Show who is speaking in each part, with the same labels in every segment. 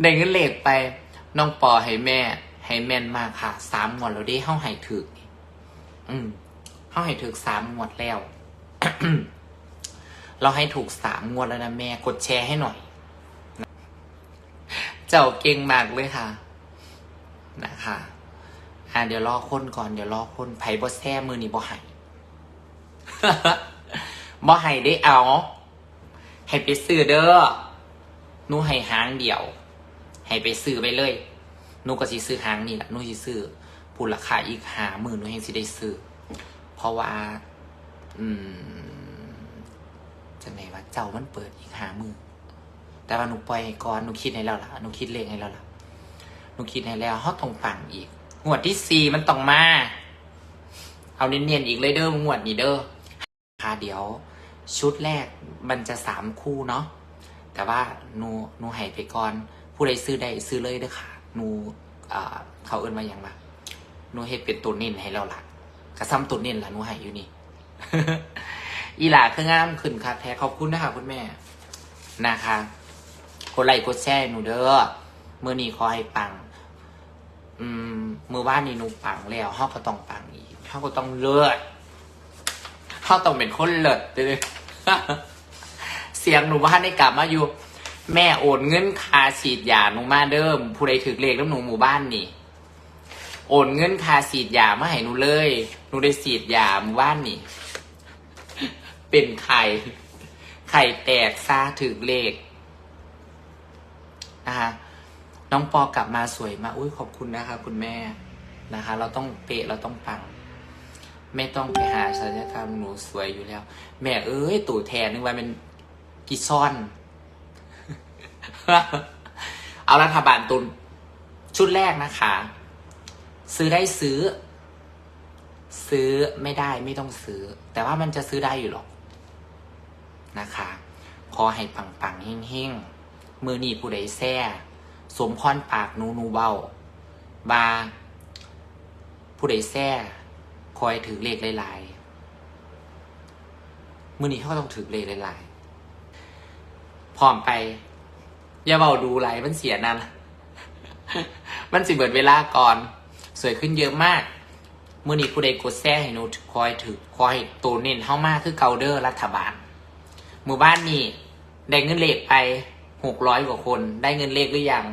Speaker 1: ได้เงินเหล็กไป น้องปอให้แม่ ให้แม่นมากค่ะสามงวดแล้วได้เข้าให้ถึก อืมเข้าให้ถึกสามงวดแล้ว เราให้ถูกสามงวดแล้วนะแม่กดแชร์ให้หน่อย เจ้าเก่งมากเลยค่ะ นะคะอ่าเดี๋ยวรอคนก่อนเดี๋ยวรอคนไผ่บอแซ่มือนี่บอไห้บอไห้ได้เอา ให้ไปซื้อเด้อนูให้หางเดียว ให้ไปซื้อไปเลยหนูก็สิซื้อหางนี่แหละหนูสิซื้อพูนราคาอีกหาหมื่นหนูเองสิได้ซื้อ เพราะว่า อืมจะไหนว่าเจ้ามันเปิดอีกหามือแต่ว่าหนูปล่อยก่อนหนูคิดให้แล้วล่ะหนูคิดเลขให้แล้วล่ะหนูคิดให้แล้วเขาต้องปังอีกงวดที่สี่มันต้องมา เอาเนียนๆอีกเลยเด้องวดนี้เด้อค่ะเดี๋ยว ชุดแรกมันจะสามคู่เนาะแต่ว่าหนูหนูให้ไปก่อน ผู้ใดซื้อได้ซื้อเลยเด้อค่ะหนูเขาเอิ้นมาอย่างว่าหนูเฮ็ดเป็นตัวเน้นให้แล้วล่ะกระซ้ำตัวเน้นล่ะหนูให้อยู่นี่ อีหลาคืองามขึ้นค่ะแท้ขอบคุณนะคะคุณแม่นะคะกดไลค์กดแชร์ให้หนูเด้อเมื่อนี้ขอให้ปัง อืมมือว่านนี่หนูปังแล้วเฮาก็ต้องปังอีกเฮาก็ต้องเลือดเฮาต้องเป็นคนเลิศเด้อเสียงหนูบ้านได้กลับมาอยู่ แม่โอนเงินค่าฉีดยาหนูมาเดิม ผู้ใดถือเลขแล้วหนูหมู่บ้านนี่ โอนเงินค่าฉีดยามาให้หนูเลย หนูได้ฉีดยาหมู่บ้านนี่ เป็นไข่ ไข่แตกซาถือเลขนะคะน้องปอกลับมาสวยมากอุ้ยขอบคุณนะคะ คุณแม่นะคะ เราต้องเปะเราต้องปัง ไม่ต้องไปหาศัลยกรรมหนูสวยอยู่แล้ว แม่เอ้ยตู่แทนนึกว่าเป็นกิซ่อน เอารัฐบาลตุน ชุดแรกนะคะ ซื้อได้ซื้อ ซื้อไม่ได้ไม่ต้องซื้อ แต่ว่ามันจะซื้อได้อยู่หรอกนะคะ ขอให้ปังๆเฮ่งๆ มือหนีผู้ใดแซ่สมพรปากนูนูเบาบาผู้ใดแซ่คอยถือเลขหลายๆมือนี้เขาต้องถือเลขหลายๆพร้อมไป อย่าเบาดูไหลมันเสียนั่นมันสิเบิดเวลาก่อน สวยขึ้นเยอะมากเมื่อนี้ผู้ใดกดแซ่ให้หนูคอยถือคอยตัวเน้นเข้ามากคือเกาเดอร์รัฐบาลหมู่บ้านนี่ได้เงินเลขไปหกร้อยกว่าคน ได้เงินเลขหรือยัง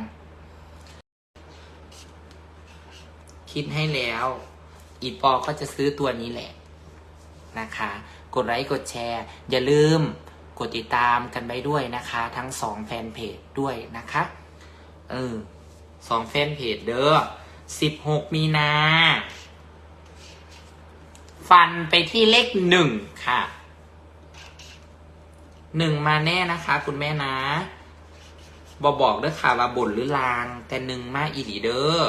Speaker 1: คิดให้แล้ว อีปอก็จะซื้อตัวนี้แหละนะคะ กดไลค์กดแชร์ อย่าลืม กดติดตามกันไปด้วยนะคะ ทั้งสองแฟนเพจด้วยนะคะเออสองแฟนเพจเด้อสิบหกมีนา ฟันไปที่เลขหนึ่งค่ะหนึ่งมาแน่นะคะ คุณแม่นะบอบอกเด้อค่ะว่าบ่นหรือลาง แต่หนึ่งมาอีดีเด้อ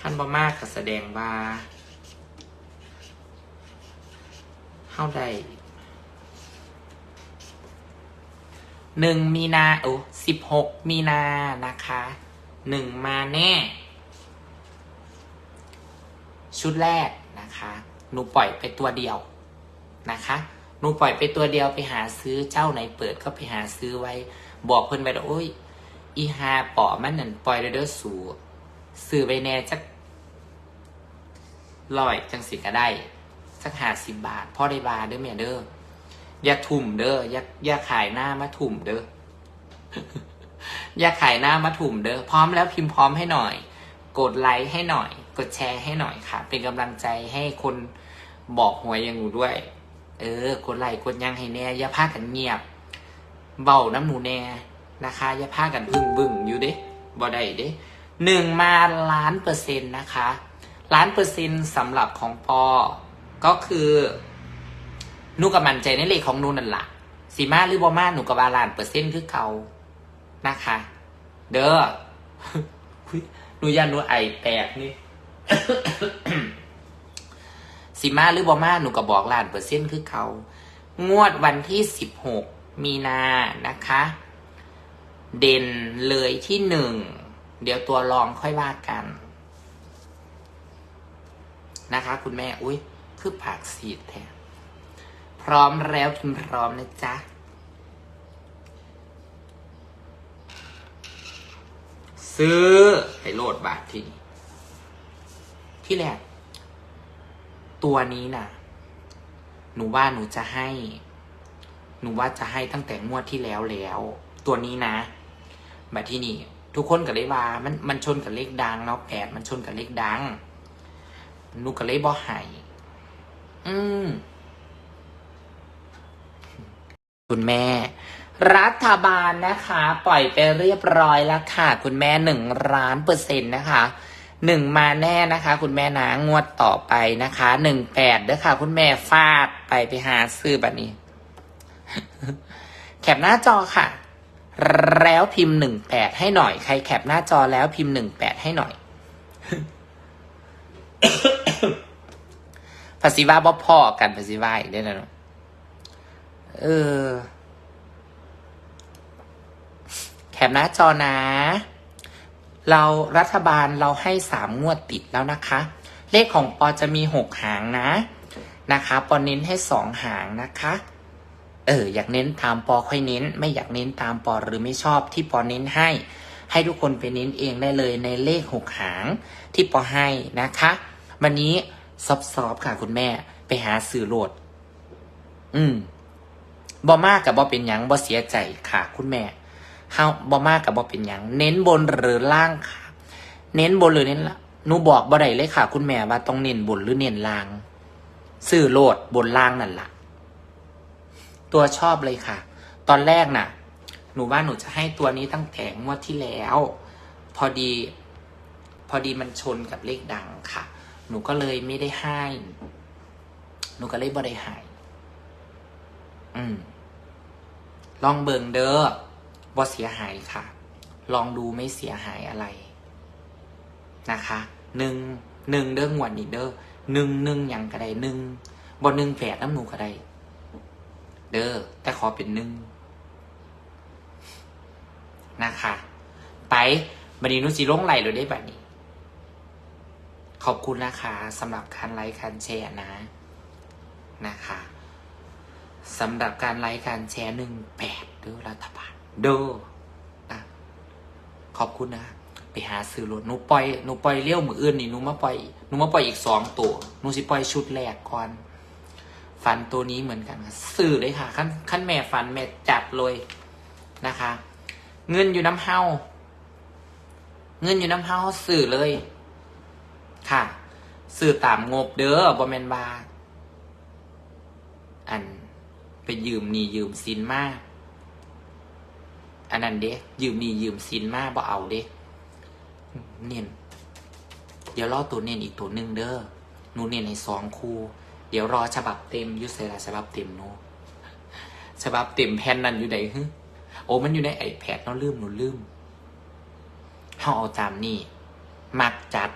Speaker 1: ขั้นบ่มากก็แสดงว่าเข้าได้ หนึ่งมีนาโอ้สิบหกมีนานะคะหนึ่งมาแน่ ชุดแรกนะคะหนูปล่อยไปตัวเดียวนะคะหนูปล่อยไปตัวเดียวไปหาซื้อเจ้าไหนเปิดก็ไปหาซื้อไว้ บอกเพื่อนไปว่าโอ้ยอีฮาปอมันนั่นปล่อยเด้อสูซื้อไปแน่จักลอยจังสิก็ได้สักหาสิบบาทพ่อได้บาทเด้อเมียเด้อ อย่าทุ่มเด้ออย่าอย่าขายหน้ามาทุ่มเด้ออย่าขายหน้ามาทุ่มเด้อพร้อมแล้วพิมพ์พร้อมให้หน่อย กดไลค์ให้หน่อย กดแชร์ให้หน่อยค่ะ เป็นกำลังใจให้คนบอกหวยอย่างหนูด้วย เออ กดไลค์กดยังให้แน่อย่าพากันเงียบ เบาน้ำหนูแน่นะคะ อย่าพากันพึ่งบึ้งอยู่เด้บ่ได้เด้หนึ่งมาล้านเปอร์เซ็นต์นะคะล้านเปอร์เซ็นต์สำหรับของปอก็คือ หนูกับมันใจในเลขของหนูนั่นละ่ะสีมาหรือบอมาหนูกับบาลานเปอร์เซ็นต์คือเก่านะคะ เด้อหนูยันหนูไอแตกนี่สิมาหรือบอมาหนูก็บอกล้านเปอร์เซ็นต์คือเขา งวดวันที่สิบหกมีนานะคะ เด่นเลยที่หนึ่ง เดี๋ยวตัวรองค่อยว่ากัน นะคะ คุณแม่ อุ้ยคือปากสีดแท้ พร้อมแล้วพิมพร้อมนะจ๊ะ ซื้อให้โหลดบาทที่นี่ที่แรก ตัวนี้น่ะ หนูว่าหนูจะให้ หนูว่าจะให้ตั้งแต่งวดที่แล้วแล้ว ตัวนี้นะแบบที่นี่ ทุกคนก็เลยว่ามันมันชนกับเลขดังเนาะแปดมันชนกับเลขดังหนูก็เลยบอให้อืม คุณแม่ รัฐบาลนะคะ ปล่อยไปเรียบร้อยแล้วค่ะ คุณแม่หนึ่งล้านเปอร์เซ็นต์นะคะหนึ่งมาแน่นะคะ คุณแม่นะงวดต่อไปนะคะหนึ่งแปดเด้อค่ะ คุณแม่ฟาดไปไปหาซื้อแบบนี้ แคปหน้าจอค่ะ แล้วพิมพ์หนึ่งแปดให้หน่อย ใครแคปหน้าจอแล้วพิมพ์หนึ่งแปดให้หน่อยภาษีว่าบ่พอกันภาษีว่าอีกได้แล้วเนะ เออ แคปหน้าจอนะ เรารัฐบาลเราให้สามงวดติดแล้วนะคะ เลขของปอจะมีหกหางนะนะคะปอเน้นให้สองหางนะคะ เออ อยากเน้นตามปอค่อยเน้น ไม่อยากเน้นตามปอหรือไม่ชอบที่ปอเน้นให้ ให้ทุกคนไปเน้นเองได้เลยในเลขหกหางที่ปอให้นะคะ วันนี้ซอฟๆค่ะคุณแม่ไปหาสื่อโหลด อืม บอมากกับบอเป็นหยังบอเสียใจค่ะ คุณแม่เฮาบอมากกับบอเป็นหยังเน้นบนหรือล่างค่ะ เน้นบนหรือเน้นล่างหนูบอกบ่ได้เลยค่ะ คุณแม่ว่าต้องเน้นบนหรือเน้นล่างสื่อโหลดบนล่างนั่นล่ะ ตัวชอบเลยค่ะ ตอนแรกน่ะ หนูว่าหนูจะให้ตัวนี้ตั้งแต่งวดที่แล้ว พอดี พอดีมันชนกับเลขดังค่ะ หนูก็เลยไม่ได้ให้ หนูก็เลยบ่ได้ให้อืม ลองเบิงเด้อบ่เสียหายค่ะ ลองดูไม่เสียหายอะไรนะคะหนึ่งหนึ่งเด้องวดนี้เด้อหนึ่งหนึ่งยังก็ได้หนึ่งบ่หนึ่งแฝดน้ำหนูก็ได้เด้อแต่ขอเป็นหนึ่งนะคะ ไปบันนี้นุสิลงไหลเลยได้แบบนี้ ขอบคุณนะคะสำหรับการไลค์การแชร์นะนะคะ สำหรับการไลค์การแชร์หนึ่งแปดเด้อรัฐบาลเด้อนะขอบคุณนะ ไปหาซื้อรถหนูปล่อยหนูปล่อยเลี้ยวมืออื่นนี่หนูมาปล่อยหนูมาปล่อยอีกสองตัวหนูสิปล่อยชุดแรกก่อนฟันตัวนี้เหมือนกันค่ะสื่อเลยค่ะขั้นขั้นแม่ฟันแม่จัดเลยนะคะ เงินอยู่น้ำเฮาเงินอยู่น้ำเฮาสื่อเลย ค่ะ สื่อตามงบเด้อบอมเมนบาอัน ไปยืมหนี่ยืมสินมาก อันนั้นเด้ยืมหนี่ยืมสินมากบ่เอาเด้เนียนเดี๋ยวรอตัวเนียนอีกตัวหนึ่งเด้อหนูเนียนในสองคู่เดี๋ยวรอฉบับเต็มยุเซราฉบับเต็มโนฉบับเต็มแผ่นนั้นอยู่ไหนฮึโอ้มันอยู่ในไอแพดเนาะลืมหนูลืมเขาเอาตามนี่มักจัด